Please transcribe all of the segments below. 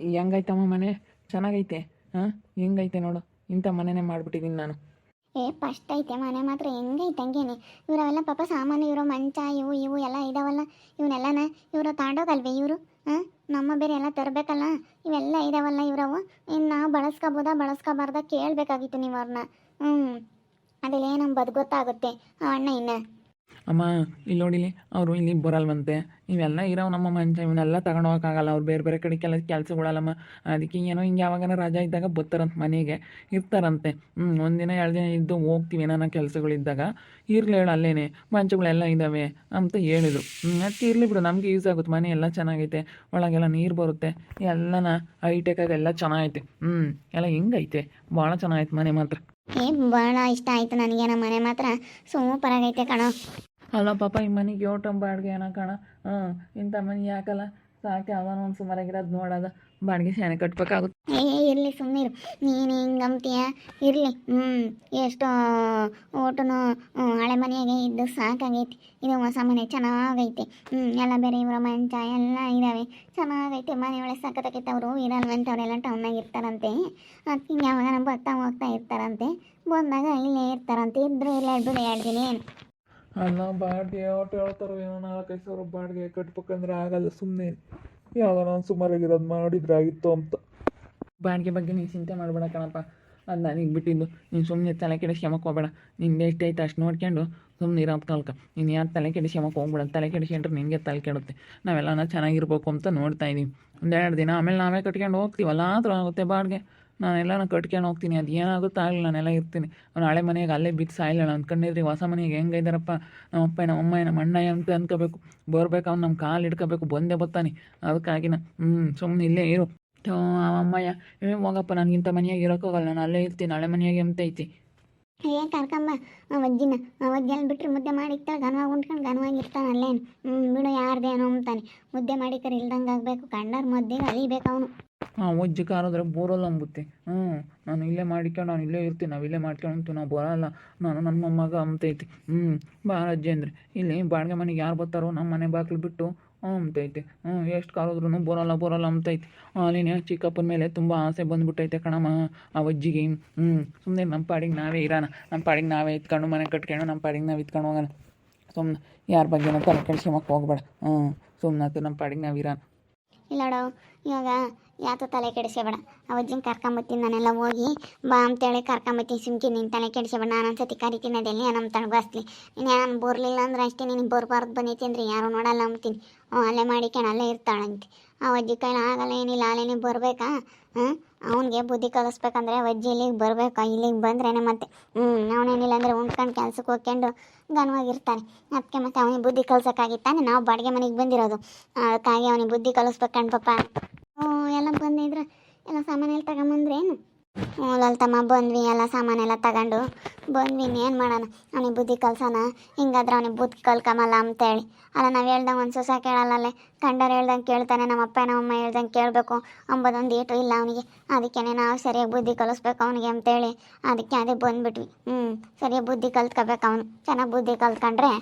ಹೆಂಗೈತಮ್ಮ ಮನೆ? ಚೆನ್ನಾಗೈತೆ, ಹಾಂ? ಹೆಂಗೈತೆ ನೋಡು, ಇಂಥ ಮನೆನೇ ಮಾಡಿಬಿಟ್ಟಿದ್ದೀನಿ ನಾನು. ಏ, ಫಸ್ಟ್ ಐತೆ, ಮನೆ ಮಾತ್ರ ಹೆಂಗೈತೆ ಹಂಗೇನೆ. ಇವರೆಲ್ಲ ಪಾಪ ಸಾಮಾನು, ಇವರು ಮಂಚ, ಇವು ಇವು ಎಲ್ಲ ಇದಾವಲ್ಲ. ಇವನ್ನೆಲ್ಲನ ಇವರು ತಾಂಡೋಗಲ್ವೇ ಇವರು? ಹಾಂ? ನಮ್ಮ ಬೇರೆ ಎಲ್ಲ ತರಬೇಕಲ್ಲ? ಇವೆಲ್ಲ ಇದಾವಲ್ಲ ಇವರವು? ಇನ್ನು ನಾವು ಬಳಸ್ಕೋಬೋದಾ, ಬಳಸ್ಕೋಬಾರ್ದ ಕೇಳಬೇಕಾಗಿತ್ತು ನೀವು ಅವ್ರನ್ನ. ಹ್ಞೂ ಅದೆಲ್ಲ ನಮ್ಗೆ ಬದು ಗೊತ್ತಾಗುತ್ತೆ. ಆ ಅಣ್ಣ ಇನ್ನು. ಅಮ್ಮ, ಇಲ್ಲಿ ನೋಡಿಲಿ ಅವರು ಇಲ್ಲಿ ಬರಲ್ವಂತೆ. ಇವೆಲ್ಲ ಇರೋ ನಮ್ಮ ಮಂಚ ಇವನ್ನೆಲ್ಲ ತಗೊಂಡು ಹೋಗೋಕ್ಕಾಗಲ್ಲ. ಅವ್ರು ಬೇರೆ ಬೇರೆ ಕಡೆ ಕೆಲಸ ಕೆಲಸಗಳಲ್ಲಮ್ಮ. ಅದಕ್ಕೆ ಏನೋ ಹಿಂಗೆ ಯಾವಾಗನ ರಜಾ ಇದ್ದಾಗ ಬರ್ತಾರಂತ ಮನೆಗೆ. ಇರ್ತಾರಂತೆ. ಹ್ಞೂ ಒಂದಿನ ಎರಡು ದಿನ ಇದ್ದು ಹೋಗ್ತೀವಿ ಏನಾನ ಕೆಲಸಗಳಿದ್ದಾಗ. ಇರಲಿ ಹೇಳು ಅಲ್ಲೇನೆ. ಮಂಚಗಳೆಲ್ಲ ಇದ್ದಾವೆ ಅಂತ ಹೇಳಿದ್ರು. ಅದಕ್ಕೆ ಇರಲಿ ಬಿಡು, ನಮಗೆ ಯೂಸ್ ಆಗುತ್ತೆ. ಮನೆ ಎಲ್ಲ ಚೆನ್ನಾಗೈತೆ. ಒಳಗೆಲ್ಲ ನೀರು ಬರುತ್ತೆ. ಎಲ್ಲನ ಹೈಟೆಕಾಗಿ ಎಲ್ಲ ಚೆನ್ನಾಗೈತೆ. ಹ್ಞೂ ಎಲ್ಲ ಹೆಂಗೈತೆ? ಭಾಳ ಚೆನ್ನಾಗೈತೆ ಮನೆ ಮಾತ್ರ. ಏ ಭಾಳ ಇಷ್ಟ ಆಯ್ತು ನನಗೆ, ನಮ್ಮ ಮನೆ ಮಾತ್ರ ಸೂಪರ್ ಆಗೈತೆ ಕಣೋ. ಅಲ್ಲ ಪಾಪ, ಈ ಮನೆಗೆ ಯೋಟಂ ಬಾಡ್ಗೆ ಏನೋ ಕಣ. ಹ್ಞೂ ಇಂಥ ಮನೆ ಯಾಕಲ್ಲ? ಸಾಕೆ ಒಂದು ಸುಮಾರಾಗಿರೋದು ನೋಡೋದು. ಬಾಡಿಗೆ ಶಾನೆ ಕಟ್ಬೇಕಾಗುತ್ತೆ. ಏ ಇರಲಿ ಸುಮ್ಮನಿರು ನೀನು ಹಿಂಗೆ ಅಂತೀಯ ಇರಲಿ. ಹ್ಞೂ ಎಷ್ಟು ಓಟನು ಹಳೆ ಮನೆಯಾಗೆ ಇದ್ದು ಸಾಕಾಗೈತಿ. ಇದು ಹೊಸ ಮನೆ ಚೆನ್ನಾಗೈತೆ. ಹ್ಞೂ ಎಲ್ಲ ಬೇರೆ ಇವರ ಮಂಚ ಎಲ್ಲ ಇದ್ದಾವೆ ಚೆನ್ನಾಗೈತೆ. ಮನೆ ಒಳಗೆ ಇರಲ್ವಂಥವ್ರೆಲ್ಲ ಟೌನ್ನಾಗ ಇರ್ತಾರಂತೆ. ಅದಕ್ಕೆ ಹಿಂಗೆ ಯಾವಾಗ ಬರ್ತಾ ಹೋಗ್ತಾ ಇರ್ತಾರಂತೆ. ಬಂದಾಗ ಇಲ್ಲೇ ಇರ್ತಾರಂತೆ. ಇದ್ರೆ ಇಲ್ಲ ಬಿಡು ಹೇಳ್ತೀನಿ. ಅಲ್ಲ ಬಾಡಿಗೆ ಒಟ್ಟು ಹೇಳ್ತಾರೋ ಏನೋ ನಾಲ್ಕೈದು ಸಾವಿರ ಬಾಡಿಗೆ ಕಟ್ಬೇಕಂದ್ರೆ ಆಗಲ್ಲ ಸುಮ್ಮನೆ ಯಾವ್ದಾನ ಒಂದು ಸುಮಾರಾಗಿರೋದು ಮಾಡಿದ್ರೆ ಆಗಿತ್ತು ಅಂತ. ಬಾಡಿಗೆ ಬಗ್ಗೆ ನೀನು ಚಿಂತೆ ಮಾಡಬೇಡ ಕಣಪ್ಪ. ಅದು ನನಗೆ ಬಿಟ್ಟಿದ್ದು. ನೀನು ಸುಮ್ಮನೆ ತಲೆ ಕೆಡಿಸ್ಕೊಂಬಕ್ಕೆ ಹೋಗ್ಬೇಡ. ಎಷ್ಟ್ ಐತೆ ಅಷ್ಟು ನೋಡ್ಕೊಂಡು ಸುಮ್ಮನೆ ಇರೋ ಕಲ್ಕ ನೀನು ಯಾರು ತಲೆ ಕೆಡಿಸ್ಕೊಂಬಕ್ಕೆ ಹೋಗ್ಬೇಡ ತಲೆ ಕೆಡಿಸ್ಕೊಂಡ್ರೆ ನಿನಗೆ ತಲೆ ಕೆಡುತ್ತೆ. ನಾವೆಲ್ಲ ಚೆನ್ನಾಗಿರ್ಬೇಕು ಅಂತ ನೋಡ್ತಾ ಇದ್ದೀವಿ ಒಂದೆರಡು ದಿನ ಆಮೇಲೆ ನಾವೇ ಕಟ್ಕೊಂಡು ಹೋಗ್ತೀವಲ್ಲ, ಆದರೂ ಆಗುತ್ತೆ ಬಾಡಿಗೆ. ನಾನೆಲ್ಲನ ಕಟ್ಕೊಂಡು ಹೋಗ್ತೀನಿ. ಅದು ಏನಾಗುತ್ತೋ ಆಗಲಿ, ನಾನೆಲ್ಲ ಇರ್ತೀನಿ. ಅವ್ನು ಹಳೆ ಮನೆಗೆ ಅಲ್ಲೇ ಬಿದ್ದು ಸಾಯಿಲ್ಲ ಅಂದ್ಕೊಂಡಿದ್ರಿ ಹೊಸ ಮನೆಗೆ ಹೆಂಗೆ ಇದ್ದಾರಪ್ಪ ನಮ್ಮ ಅಪ್ಪ ನಮ್ಮ ಅಮ್ಮ ನಮ್ಮ ಅಣ್ಣ ಅಂತ ಅಂದ್ಕೋಬೇಕು ಬರ್ಬೇಕು, ಅವ್ನು ನಮ್ಮ ಕಾಲು ಹಿಡ್ಕೋಬೇಕು, ಬಂದೇ ಬರ್ತಾನೆ. ಅದಕ್ಕಾಗಿ ಹ್ಞೂ ಸುಮ್ಮನೆ ಇಲ್ಲೇ ಇರು. ಅಮ್ಮಯ್ಯ ಹೋಗಪ್ಪ ನನಗಿಂತ ಮನೆಯಾಗ ಇರೋಕ್ಕೋಗಲ್ಲ ನಾನು ಅಲ್ಲೇ ಇರ್ತೀನಿ. ಹಳೆ ಮನೆಯಾಗೆ ಅಂತ ಐತಿ ಏ ಕರ್ಕಂಬ ಅಜ್ಜಿ ಅಲ್ಲಿ ಬಿಟ್ಟರೆ ಮುದ್ದೆ ಮಾಡಿಕ್ತಾಳೆ ಘನವಾಗಿ ಉಂಡ್ಕೊಂಡು ಘನವಾಗಿ ಇರ್ತಾನೆ ಅಲ್ಲೇನು ಬಿಡು ಯಾರ್ದೇನೋ ಅಂತಾನೆ. ಮುದ್ದೆ ಮಾಡಿಕರೆ ಇಲ್ದಂಗೆ ಆಗಬೇಕು, ಕಂಡಾರ ಮುದ್ದೆಗೆ ಅಲಿಬೇಕು ಅವನು ಹಾಂ ಒಜ್ಜಿ ಕಾರದ್ರೆ ಬೋರಲ್ಲ ಅಂಬುತ್ತೆ. ಹ್ಞೂ ನಾನು ಇಲ್ಲೇ ಮಾಡಿಕೊಂಡು ನಾನು ಇಲ್ಲೇ ಇರ್ತೀನಿ, ನಾವು ಇಲ್ಲೇ ಮಾಡ್ಕೊಂಡು ಅಂತೀವಿ ನಾವು ಬರಲ್ಲ. ನಾನು ನನ್ನ ಮೊಮ್ಮಗ ಅಂತೈತಿ ಹ್ಞೂ ಭಾಳ ಅಜ್ಜಿ ಅಂದರೆ ಇಲ್ಲಿ ಬಾಡಿಗೆ ಮನೆಗೆ ಯಾರು ಬರ್ತಾರೋ ನಮ್ಮ ಮನೆ ಬಾಗಿಲು ಬಿಟ್ಟು ಅಂತೈತೆ. ಹ್ಞೂ, ಎಷ್ಟು ಕಾರಿದ್ರೂ ಬರೋಲ್ಲ ಬರೋಲ್ಲ ಅಂತೈತೆ. ಅಲ್ಲಿನ ಚಿಕ್ಕಪ್ಪನ ಮೇಲೆ ತುಂಬ ಆಸೆ ಬಂದ್ಬಿಟ್ಟೈತೆ ಕಣಮ್ಮ, ಆ ಅಜ್ಜಿಗೆ. ಹ್ಞೂ ಸುಮ್ಮನೆ ನಮ್ಮ ಪಾಡಿಗೆ ನಾವೇ ಇರೋಣ. ನಮ್ಮ ಪಾಡಿಗೆ ನಾವೇ ಇತ್ಕೊಂಡು ಮನೆ ಕಟ್ಕೊಂಡು ನಮ್ಮ ಪಾಡಿಗೆ ನಾವು ಇತ್ಕೊಂಡು ಹೋಗೋಣ. ಸುಮ್ಮನೆ ಯಾರ ಬಗ್ಗೆ ತಲೆ ಕೆಡ್ಸ್ಕೊಂಬಕ್ಕೆ ಹೋಗ್ಬೇಡ. ಹ್ಞೂ ಸುಮ್ಮನೆ ನಮ್ಮ ಪಾಡಿಗೆ ನಾವು ಇರೋಣ. ಇಲ್ಲಡೋ ಇವಾಗ ಯಾತ ತಲೆ ಕೆಡಿಸ್ಕೋಬೇಡ. ಅವಜ್ಜಿನ ಕರ್ಕೊಂಬತ್ತೀನಿ ನಾನೆಲ್ಲ ಹೋಗಿ ಬಾ ಅಂತೇಳಿ ಕರ್ಕೊಂಬತ್ತೀನಿ ಸುಮ್ಕಿ ನೀನು ತಲೆ ಕೆಡಿಸ್ಬೇಡ ನಾನು ಒಂದ್ಸತಿ ಕರಿತೀನಿ ಅದೆಲ್ಲಿ ನಮ್ಮ ತಣಗಾಸ್ಲಿ. ನೀನು ಯಾರು ಬರಲಿಲ್ಲ ಅಂದ್ರೆ ಅಷ್ಟೇ ನಿನಗೆ ಬರ್ಬಾರ್ದು ಬಂದೈತಿ ಅಂದ್ರೆ ಯಾರು ನೋಡಲ್ಲ ಅಂಬ್ತೀನಿ ಅವ್ ಅಲ್ಲೇ ಮಾಡಿಕೊಂಡು ಅಲ್ಲೇ ಇರ್ತಾಳಂತೆ ಆ ಅಜ್ಜಿ ಕೈಲಿ ಆಗಲ್ಲ, ಏನಿಲ್ಲ ಅಲ್ಲೇನೆ ಬರಬೇಕಾ? ಹಾಂ? ಅವನಿಗೆ ಬುದ್ಧಿ ಕಲಿಸ್ಬೇಕಂದ್ರೆ ಅಜ್ಜಿ ಇಲ್ಲಿಗೆ ಬರ್ಬೇಕಾ? ಇಲ್ಲಿಗೆ ಬಂದ್ರೇನೆ ಮತ್ತೆ. ಹ್ಞೂ ಅವನೇನಿಲ್ಲ ಅಂದರೆ ಉಂಡ್ಕೊಂಡು ಕೆಲ್ಸಕ್ಕೆ ಹೋಗ್ಕೊಂಡು ಘನವಾಗಿರ್ತಾನೆ ಅದಕ್ಕೆ ಮತ್ತೆ ಅವನಿಗೆ ಬುದ್ಧಿ ಕಲ್ಸೋಕ್ಕಾಗಿತ್ತಾನೆ? ನಾವು ಬಾಡಿಗೆ ಮನೆಗೆ ಬಂದಿರೋದು. ಅದಕ್ಕಾಗಿ ಅವನಿಗೆ ಬುದ್ಧಿ ಕಲಿಸ್ಬೇಕು ಕಣ್ಪಪ್ಪ ಹ್ಞೂ ಎಲ್ಲ ಬಂದಿದ್ರ ಎಲ್ಲ ಸಾಮಾನೆಲ್ಲ ತಗೊಂಬಂದ್ರೇನು? ಲಲಿತಮ್ಮ ಬಂದ್ವಿ ಎಲ್ಲ ಸಾಮಾನೆಲ್ಲ ತಗೊಂಡು. ಬಂದ್ವಿ ಏನು ಮಾಡೋಣ? ಅವನಿಗೆ ಬುದ್ಧಿ ಕಲ್ಸೋಣ? ಹಿಂಗಾದ್ರೆ ಅವನಿಗೆ ಬುದ್ಧಿ ಕಲ್ಕಮಲ್ಲ ಅಂತೇಳಿ. ಅಲ್ಲ, ನಾವು ಹೇಳ್ದಂಗೆ ಒಂದು ಸೊಸ ಕೇಳಲ್ಲಲ್ಲೇ ಕಂಡರು ಹೇಳ್ದಂಗೆ ಕೇಳ್ತಾನೆ, ನಮ್ಮ ಅಪ್ಪ ನಮ್ಮಮ್ಮ ಹೇಳ್ದಂಗೆ ಕೇಳಬೇಕು. ಅಂಬೋದೊಂದು ಏಟು ಇಲ್ಲ ಅವನಿಗೆ. ಅದಕ್ಕೆ ನಾವು ಸರಿಯಾಗಿ ಬುದ್ಧಿ ಕಲಿಸ್ಬೇಕು ಅವನಿಗೆ ಅಂತೇಳಿ. ಅದಕ್ಕೆ ಅದೇ ಬಂದ್ಬಿಟ್ವಿ. ಹ್ಞೂ ಸರಿಯಾಗಿ ಬುದ್ಧಿ ಕಲ್ತ್ಕೋಬೇಕು ಅವನು. ಚೆನ್ನಾಗಿ ಬುದ್ಧಿ ಕಲ್ತ್ಕೊಂಡ್ರೆ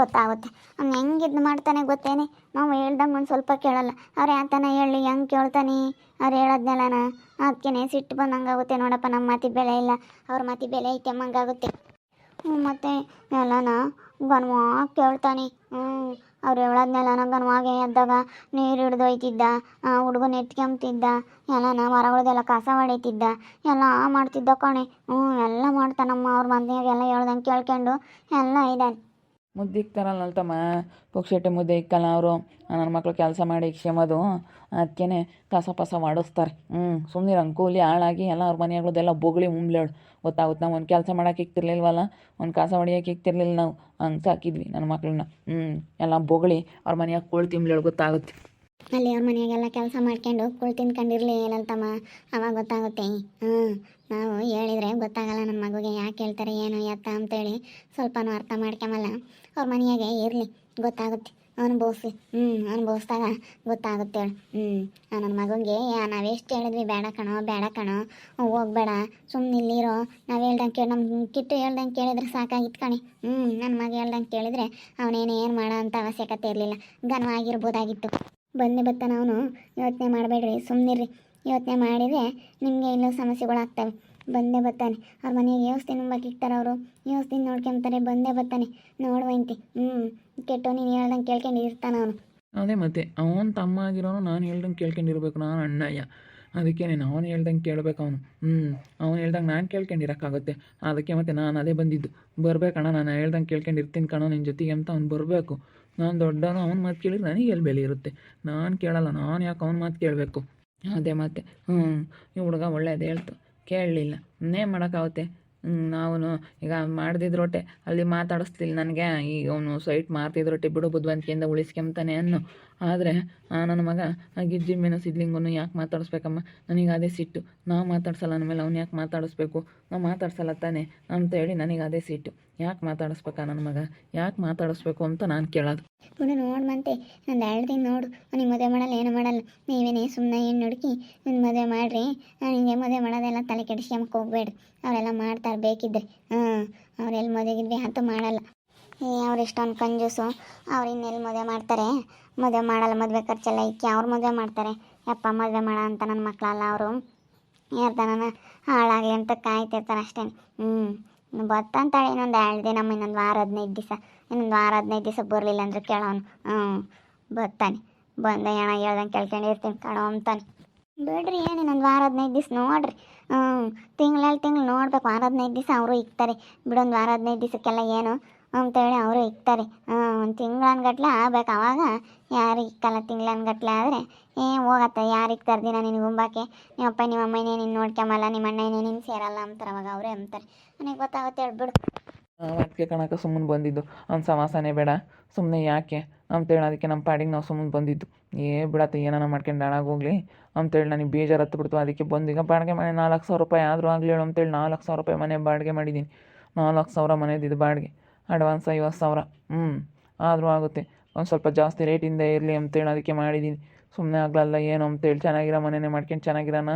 ಗೊತ್ತಾಗುತ್ತೆ. ಅವ್ನು ಹೆಂಗೆ ಇದು ಮಾಡ್ತಾನೆ ಗೊತ್ತೇನೆ? ನಾವು ಹೇಳ್ದಂಗೆ ಒಂದು ಸ್ವಲ್ಪ ಕೇಳಲ್ಲ. ಅವ್ರು ಯಾತನ ಹೇಳಿ, ಹೆಂಗೆ ಕೇಳ್ತಾನೆ? ಅವ್ರು ಹೇಳೋದ್ನೆಲ್ಲನ ಅದಕ್ಕೆ ಸಿಟ್ಟು ಬಂದಂಗಾಗುತ್ತೆ ನೋಡಪ್ಪ, ನಮ್ಮ ಮಾತಿ ಬೆಲೆ ಇಲ್ಲ, ಅವ್ರ ಮಾತಿ ಬೆಲೆ ಐತೆ ಹಂಗಾಗುತ್ತೆ ಮತ್ತು ಎಲ್ಲನ ಗನ್ವಾ ಕೇಳ್ತಾನೆ. ಹ್ಞೂ ಅವ್ರು ಹೇಳೋದ್ನೆಲ್ಲನ ಗನ್ವಾಗೆ ಎದ್ದಾಗ ನೀರು ಹಿಡ್ದು ಒಯ್ತಿದ್ದ ಹುಡುಗನ ಎತ್ಕೊಂಬ್ತಿದ್ದ ಎಲ್ಲನ ಮರಗಳದೆಲ್ಲ ಕಸ ಹೊಡಿತಿದ್ದ ಎಲ್ಲ ಮಾಡ್ತಿದ್ದ ಕಣೆ. ಹ್ಞೂ ಎಲ್ಲ ಮಾಡ್ತಾನಮ್ಮ, ಅವ್ರ ಮನೆಯಾಗೆಲ್ಲ ಹೇಳ್ದಂಗೆ ಕೇಳ್ಕೊಂಡು ಎಲ್ಲ ಇದ್ದಾನೆ ಮುದ್ದೆ ಇಕ್ತಾರಲ್ಲ ಅಲ್ತಮ್ಮ ಪುಕ್ಷಟೆ ಮುದ್ದೆ ಇಕ್ಕಲ್ಲ ಅವರು. ನನ್ನ ಮಕ್ಕಳು ಕೆಲಸ ಮಾಡಿ ಕ್ಷಮದು. ಅದಕ್ಕೇ ಕಸ ಪಸ ಮಾಡಿಸ್ತಾರೆ ಹ್ಞೂ ಸುಮ್ಮನೆ ಅಂಕೂಲಿ ಹಾಳಾಗಿ ಎಲ್ಲ ಅವ್ರ ಮನೆಗಳದೆಲ್ಲ ಬೊಗಳಿ ಮುಂಬ್ಲೇಳು ಗೊತ್ತಾಗುತ್ತೆ ನಾವು ಒಂದು ಕೆಲಸ ಮಾಡೋಕೆ ಇಕ್ತಿರ್ಲಿಲ್ವಲ್ಲ? ಒಂದು ಕಸ ಹೊಡಿಯೋಕೆ ಇಕ್ತಿರ್ಲಿಲ್ಲ ನಾವು. ಹಂಗೆ ಸಾಕಿದ್ವಿ ನನ್ನ ಮಕ್ಕಳನ್ನ ಹ್ಞೂ ಎಲ್ಲ ಬೊಗಳಿ ಅವ್ರ ಮನೆಯಾಗ ಕೋಳಿ ತಿಂಬ್ಲೇಳು. ಗೊತ್ತಾಗುತ್ತೆ. ಅಲ್ಲಿ ಅವ್ರ ಮನೆಯಾಗೆಲ್ಲ ಕೆಲಸ ಮಾಡ್ಕೊಂಡು ಕುಳ್ ತಿನ್ಕೊಂಡಿರ್ಲಿ ಏನಂತಮ್ಮ ಅವಾಗ ಗೊತ್ತಾಗುತ್ತೆ. ಹ್ಞೂ ನಾವು ಹೇಳಿದ್ರೆ ಗೊತ್ತಾಗಲ್ಲ ನನ್ನ ಮಗುಗೆ. ಯಾಕೆ ಹೇಳ್ತಾರೆ, ಏನು, ಎತ್ತ ಅಂತೇಳಿ. ಸ್ವಲ್ಪನೂ ಅರ್ಥ ಮಾಡ್ಕೊಂಬಲ್ಲ ಅವ್ರ ಮನೆಯಾಗೆ ಇರಲಿ, ಗೊತ್ತಾಗುತ್ತೆ. ಅನುಭವಿಸಿ ಹ್ಞೂ ಅನುಭವಿಸ್ದಾಗ ಗೊತ್ತಾಗುತ್ತೆ ಹೇಳು. ಹ್ಞೂ ನನ್ನ ಮಗನಿಗೆ ನಾವು ಎಷ್ಟು ಹೇಳಿದ್ವಿ, ಬೇಡ ಕಣೋ ಬೇಡ ಕಣೋ ಹೋಗ್ಬೇಡ ಸುಮ್ಮನೆ ಇಲ್ಲಿರೋ, ನಾವು ಹೇಳ್ದಂಗೆ ಕೇಳಿ ನಮ್ಮ ಕಿಟ್ಟು ಹೇಳ್ದಂಗೆ ಕೇಳಿದ್ರೆ ಸಾಕಾಗಿತ್ತು ಕಣಿ. ಹ್ಞೂ ನನ್ನ ಮಗ ಹೇಳ್ದಂಗೆ ಕೇಳಿದ್ರೆ ಏನು ಮಾಡೋ ಅಂತ ಅವಶ್ಯಕತೆ ಇರಲಿಲ್ಲ. ಘನವಾಗಿರ್ಬೋದಾಗಿತ್ತು. ಬಂದು ಬತ್ತಾನ ಅವನು ಯೋಚನೆ ಮಾಡಬೇಡ್ರಿ ಸುಮ್ಮನಿರ್ರಿ ಯೋಚನೆ ಮಾಡಿದರೆ ನಿಮಗೆ ಇನ್ನೂ ಸಮಸ್ಯೆಗಳಾಗ್ತವೆ. ಬಂದೇ ಬರ್ತಾನೆ. ಅವ್ರ ಮನೆಗೆ ವ್ಯವಸ್ಥೆ ಇಕ್ತಾರೆ ಅವರು. ವ್ಯವಸ್ಥೆ ನೋಡ್ಕೊಂತಾರೆ, ಬಂದೇ ಬರ್ತಾನೆ. ನೋಡುವಂತಿ ಹ್ಞೂ ಕೆಟ್ಟು ನೀನು ಹೇಳ್ದಂಗೆ ಕೇಳ್ಕೊಂಡು ಅವನು. ಅದೇ ಮತ್ತೆ, ಅವನ ತಮ್ಮ ಆಗಿರೋನು ನಾನು ಹೇಳ್ದಂಗೆ ಕೇಳ್ಕೊಂಡಿರ್ಬೇಕು, ನಾನು ಅಣ್ಣಯ್ಯ. ಅದಕ್ಕೆ ನೀನು ಅವನು ಹೇಳ್ದಂಗೆ ಕೇಳಬೇಕು ಅವನು. ಹ್ಞೂ ಅವನು ಹೇಳ್ದಂಗೆ ನಾನು ಕೇಳ್ಕೊಂಡಿರೋಕ್ಕಾಗುತ್ತೆ. ಅದಕ್ಕೆ ಮತ್ತೆ ನಾನು ಅದೇ ಬಂದಿದ್ದು. ಬರಬೇಕಣ್ಣ, ನಾನು ಹೇಳ್ದಂಗೆ ಕೇಳ್ಕೊಂಡಿರ್ತೀನಿ ಕಣೋ ನಿನ್ನ ಜೊತೆಗೆ ಅಂತ ಅವ್ನು ಬರಬೇಕು. ನಾನು ದೊಡ್ಡವನು ಅವ್ನ ಮಾತು ಕೇಳಿದ್ರೆ ನನಗೆ ಎಲ್ಲಿ ಬೆಲೆ ಇರುತ್ತೆ? ನಾನು ಕೇಳಲ್ಲ, ನಾನು ಯಾಕೆ ಅವ್ನ ಮಾತು ಕೇಳಬೇಕು? ಅದೇ ಮತ್ತೆ ಹ್ಞೂ ಈ ಹುಡುಗ ಒಳ್ಳೇದು ಹೇಳ್ತು. ಕೇಳಲಿಲ್ಲ. ಇನ್ನೇ ಮಾಡೋಕ್ಕಾಗುತ್ತೆ. ನಾವು ಈಗ ಮಾಡ್ದಿದ್ರೊಟ್ಟೆ ಅಲ್ಲಿ ಮಾತಾಡಿಸ್ತಿಲ್ಲ ನನಗೆ ಈಗ ಅವನು ಸೈಟ್ ಮಾರ್ತಿದ್ರೊಟ್ಟೆ ಬಿಡು ಬುದ್ಧಿವಂತಿಕೆಯಿಂದ ಉಳಿಸ್ಕೊಂತಾನೆ ಅನ್ನು. ಆದರೆ ನನ್ನ ಮಗ ಆ ಗಿಜ್ಜಿ ಮೇನು ಸಿದ್ಲಿಂಗನ್ನು ಯಾಕೆ ಮಾತಾಡಿಸ್ಬೇಕಮ್ಮ? ನನಗೆ ಅದೇ ಸಿಟ್ಟು. ನಾವು ಮಾತಾಡ್ಸಲ್ಲ ಅಂದಮೇಲೆ ಅವ್ನು ಯಾಕೆ ಮಾತಾಡಿಸ್ಬೇಕು? ನಾವು ಮಾತಾಡ್ಸಲ್ಲ ತಾನೆ. ಅಂತ ಹೇಳಿ ನನಗೆ ಅದೇ ಸಿಟ್ಟು. ಯಾಕೆ ಮಾತಾಡಿಸ್ಬೇಕಾ ನನ್ನ ಮಗ? ಯಾಕೆ ಮಾತಾಡಿಸ್ಬೇಕು ಅಂತ ನಾನು ಕೇಳೋದು. ನೋಡು ಮಂತೆ ನಂದು ದಿನ ನೋಡು. ನಿಮ್ಗೆ ಮದುವೆ ಮಾಡಲ್ಲ, ಏನು ಮಾಡಲ್ಲ. ನೀವೇನೇ ಸುಮ್ಮನೆ ಏನು ಹುಡುಕಿ ನಿನ್ನ ಮದುವೆ ಮಾಡಿರಿ. ನಿಮಗೆ ಮದುವೆ ಮಾಡೋದೆಲ್ಲ ತಲೆ ಕೆಡಿಸ್ಕೊಂಬಕ್ಕೆ ಹೋಗ್ಬೇಡ್ರಿ. ಅವರೆಲ್ಲ ಮಾಡ್ತಾರೆ ಬೇಕಿದ್ರೆ. ಹಾಂ ಅವರೆಲ್ಲಿ ಮದುವೆಗಿದ್ವಿ ಅಂತೂ ಮಾಡಲ್ಲ. ಅವ್ರು ಎಷ್ಟೊಂದು ಕಂಜೂಸು. ಅವ್ರು ಇನ್ನೆಲ್ಲಿ ಮದುವೆ ಮಾಡ್ತಾರೆ. ಮದುವೆ ಮಾಡಲ್ಲ, ಮದುವೆ ಖರ್ಚೆಲ್ಲ ಇಕ್ಕಿ ಅವ್ರು ಮದುವೆ ಮಾಡ್ತಾರೆ. ಯಪ್ಪ, ಮದುವೆ ಮಾಡ ಅಂತ ನನ್ನ ಮಕ್ಕಳಲ್ಲ ಅವರು. ಯಾರ್ದನ ಹಾಳಾಗಲಿ ಅಂತ ಕಾಯ್ತಿರ್ತಾರೆ ಅಷ್ಟೇ. ಹ್ಞೂ ಬತ್ತಂತಾಳೆ ಇನ್ನೊಂದು ಎರಡು ದಿನ ಇನ್ನೊಂದು ವಾರ, ಹದಿನೈದು ದಿವಸ. ಇನ್ನೊಂದು ವಾರ, ಹದಿನೈದು ದಿವಸ ಬರಲಿಲ್ಲ ಅಂದ್ರೆ ಕೇಳೋನು. ಹ್ಞೂ ಬರ್ತಾನೆ ಬಂದ ಏನ ಹೇಳ್ದಂಗೆ ಕೇಳ್ಕೊಂಡಿರ್ತೀನಿ ಕಣೋ ಅಂತಾನೆ. ಬಿಡ್ರಿ, ಏನು ಇನ್ನೊಂದು ವಾರ, ಹದಿನೈದು ದಿವ್ಸ ನೋಡ್ರಿ. ಹ್ಞೂ ತಿಂಗಳಲ್ಲಿ ತಿಂಗಳು ನೋಡ್ಬೇಕು. ವಾರ, ಹದಿನೈದು ದಿವಸ ಅವರು ಇಕ್ತಾರೆ. ಬಿಡೊಂದು ವಾರ, ಹದಿನೈದು ದಿವಸಕ್ಕೆಲ್ಲ ಏನು ಅಂತೇಳಿ ಅವರು ಇಕ್ತಾರೆ. ಒಂದು ತಿಂಗಳನ್ಗಟ್ಲೆ ಆಗ್ಬೇಕು. ಅವಾಗ ಯಾರು ಇಕ್ಕಲ್ಲ ತಿಂಗಳನ್ಗಟ್ಲೆ ಆದರೆ, ಏ, ಹೋಗತ್ತೆ. ಯಾರು ಇಕ್ತಾರೆ ದಿನ ನಿನಗೆ ಗುಂಬಾಕೆ? ನಿಮ್ಮಪ್ಪ ನಿಮ್ಮ ಅಮ್ಮನೇ ನೀನು ನೋಡ್ಕೊಂಬಲ್ಲ, ನಿಮ್ಮ ಅಣ್ಣನೇ ನಿನ್ನ ಸೇರಲ್ಲ ಅಂತಾರೆ ಅವಾಗ ಅವರೇ ಅಂತಾರೆ. ನನಗೆ ಗೊತ್ತಾಗುತ್ತೆ ಹೇಳ್ಬಿಡು ಅದಕ್ಕೆ ಕಣಕ ಸುಮ್ಮನೆ ಬಂದಿದ್ದು. ಅವ್ನ ಸಮಾಸನೇ ಬೇಡ. ಸುಮ್ಮನೆ ಯಾಕೆ? ಅಂತೇಳಿ ಅದಕ್ಕೆ ನಮ್ಮ ಪಾಡಿಗೆ ನಾವು ಸುಮ್ಮನೆ ಬಂದಿದ್ದು. ಏ, ಬಿಡತ್ತೆ, ಏನಾನ ಮಾಡ್ಕೊಂಡು ಹಾಳಾಗೋಗ್ಲಿ ಅಂತೇಳಿ ನನಗೆ ಬೇಜಾರು ಹತ್ತು ಬಿಡ್ತು. ಅದಕ್ಕೆ ಬಂದು ಈಗ ಬಾಡಿಗೆ ಮನೆ ನಾಲ್ಕು ಸಾವಿರ ರೂಪಾಯಿ ಆದರೂ ಆಗಲಿ ಹೇಳು ಅಂತೇಳಿ ನಾಲ್ಕು ಸಾವಿರ ರೂಪಾಯಿ ಮನೆ ಬಾಡಿಗೆ ಮಾಡಿದ್ದೀನಿ ನಾಲ್ಕು ಸಾವಿರ ಮನೆದಿದ್ದು ಬಾಡಿಗೆ. ಅಡ್ವಾನ್ಸ್ ಐವತ್ತು ಸಾವಿರ. ಹ್ಞೂ ಆದರೂ ಆಗುತ್ತೆ. ಒಂದು ಸ್ವಲ್ಪ ಜಾಸ್ತಿ ರೇಟಿಂದ ಇರಲಿ ಅಂತೇಳಿ ಅದಕ್ಕೆ ಮಾಡಿದ್ದೀನಿ ಸುಮ್ಮನೆ ಆಗಲಲ್ಲ ಏನು ಅಂತೇಳಿ ಚೆನ್ನಾಗಿರೋ ಮನೆಯೇ ಮಾಡ್ಕೊಂಡು ಚೆನ್ನಾಗಿರೋಣ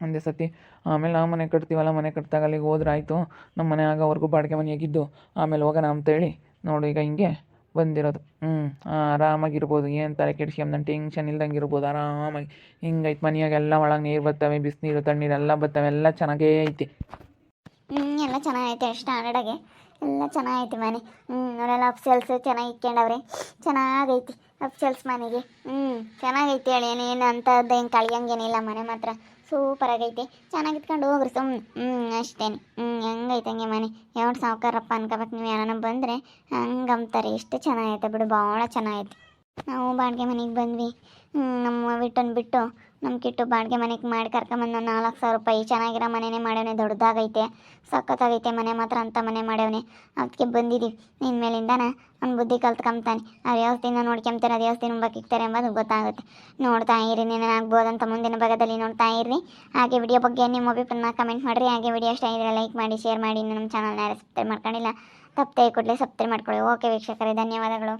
ಒಂದೇ ಸತಿ. ಆಮೇಲೆ ನಾವು ಮನೆ ಕಟ್ತೀವಲ್ಲ, ಮನೆ ಕಟ್ಟಿದಾಗ ಅಲ್ಲಿಗೆ ಹೋದ್ರೆ ಆಯಿತು. ನಮ್ಮ ಮನೆ ಆಗೋವರೆಗೂ ಬಾಡಿಗೆ ಮನೆಯಾಗಿದ್ದು. ಆಮೇಲೆ ಹೋಗೋಣ ಅಂತೇಳಿ ನೋಡು ಈಗ ಹಿಂಗೆ ಬಂದಿರೋದು. ಹ್ಞೂ ಆರಾಮಾಗಿರ್ಬೋದು. ಏನು ತಲೆ ಕೆಡ್ಸ್ಕೊಂಡ್ ಟೆನ್ಷನ್ ಇಲ್ದಂಗೆ ಇರ್ಬೋದು. ಆರಾಮಾಗಿ. ಹಿಂಗೈತೆ ಮನೆಯಾಗೆಲ್ಲ ಒಳಗೆ ನೀರು ಬರ್ತವೆ ಬಿಸಿನೀರು ತಣ್ಣೀರು ಎಲ್ಲ ಬರ್ತವೆ ಎಲ್ಲ ಚೆನ್ನಾಗೇ ಐತಿ. ಎಲ್ಲ ಚೆನ್ನಾಗೈತೆ. ಸ್ಟ್ಯಾಂಡರ್ಡಾಗೆ ಎಲ್ಲ ಚೆನ್ನಾಗೈತಿ ಮನೆ. ಹ್ಞೂ ಅವರೆಲ್ಲ ಅಪ್ಸೆಲ್ಸ್ ಚೆನ್ನಾಗಿ ಇಟ್ಕೊಂಡವ್ರೆ ಚೆನ್ನಾಗೈತಿ ಅಪ್ಸೆಲ್ಸ್ ಮನೆಗೆ. ಹ್ಞೂ ಚೆನ್ನಾಗೈತಿ ಹೇಳಿ. ಏನೇನು ಅಂಥದ್ದು ಏನು ಕಳಿಯಂಗೇನಿಲ್ಲ ಮನೆ ಮಾತ್ರ. ಸೂಪರ್ ಆಗೈತೆ. ಚೆನ್ನಾಗಿ ಇಟ್ಕೊಂಡು ಹೋಗ್ರಿ ಸುಮ್ಮನೆ ಹ್ಞೂ ಅಷ್ಟೇ ಹ್ಞೂ ಹೆಂಗೈತೆ ಹಂಗೆ ಮನೆ. ಎರಡು ಸಾವುಕಾರಪ್ಪ ಅನ್ಕೋಬೇಕು ನೀವು ಯಾರನ್ನ ಬಂದರೆ ಹಂಗೆ ಅಂಬ್ತಾರೆ ಎಷ್ಟು ಚೆನ್ನಾಗೈತೆ ಬಿಡು, ಭಾಳ ಚೆನ್ನಾಗೈತೆ. ನಾವು ಬಾಡಿಗೆ ಮನೆಗೆ ಬಂದ್ವಿ. ನಮ್ಮ ವಿಟನ್ ಬಿಟ್ಟು ನಮ್ಮ ಕಿಟ್ಟು ಬಾಡಿಗೆ ಮನೆಗೆ ಮಾಡಿ ಕರ್ಕೊಂಬಂದು ನಾಲ್ಕು ಸಾವಿರ ರೂಪಾಯಿ ಚೆನ್ನಾಗಿರೋ ಮನೆನೇ ಮಾಡ್ಯವನೆ ದೊಡ್ಡದಾಗೈತೆ ಸಖತ್ತಾಗೈತೆ ಮನೆ ಮಾತ್ರ ಅಂತ ಮನೆ ಮಾಡ್ಯವನೆ. ಅದಕ್ಕೆ ಬಂದಿದ್ದೀವಿ ಇನ್ಮೇಲಿಂದಾನ ಅವ್ನು ಬುದ್ಧಿ ಕಲ್ತ್ಕೊಂತಾನೆ ಆ ವ್ಯವಸ್ಥೆಯಿಂದ ನೋಡ್ಕೊಂತಾರೆ ಅದು ವ್ಯವಸ್ಥೆ ಬಕ್ಕಿಕ್ತಾರೆ ಎಂಬುದು ಗೊತ್ತಾಗುತ್ತೆ. ನೋಡ್ತಾ ಇರಿ ಆಗ್ಬೋದಂತ ಮುಂದಿನ ಭಾಗದಲ್ಲಿ ನೋಡ್ತಾ ಇರ್ರಿ. ಹಾಗೆ ವಿಡಿಯೋ ಬಗ್ಗೆ ನಿಮ್ಮ ಅಭಿಪ್ರಾಯನ ಕಮೆಂಟ್ ಮಾಡಿರಿ. ಹಾಗೆ ವಿಡಿಯೋ ಇಷ್ಟ ಆಗಿದ್ರೆ ಲೈಕ್ ಮಾಡಿ, ಶೇರ್ ಮಾಡಿ. ನಮ್ಮ ಚಾನಲ್ನ ಸಬ್ಸ್ಕ್ರೈಬ್ ಮಾಡ್ಕೊಂಡಿಲ್ಲ, ತಪ್ಪದೆ ಕೂಡಲೇ ಸಬ್ಸ್ಕ್ರೈಬ್ ಮಾಡ್ಕೊಳ್ಳಿ. ಓಕೆ ವೀಕ್ಷಕರೇ, ಧನ್ಯವಾದಗಳು.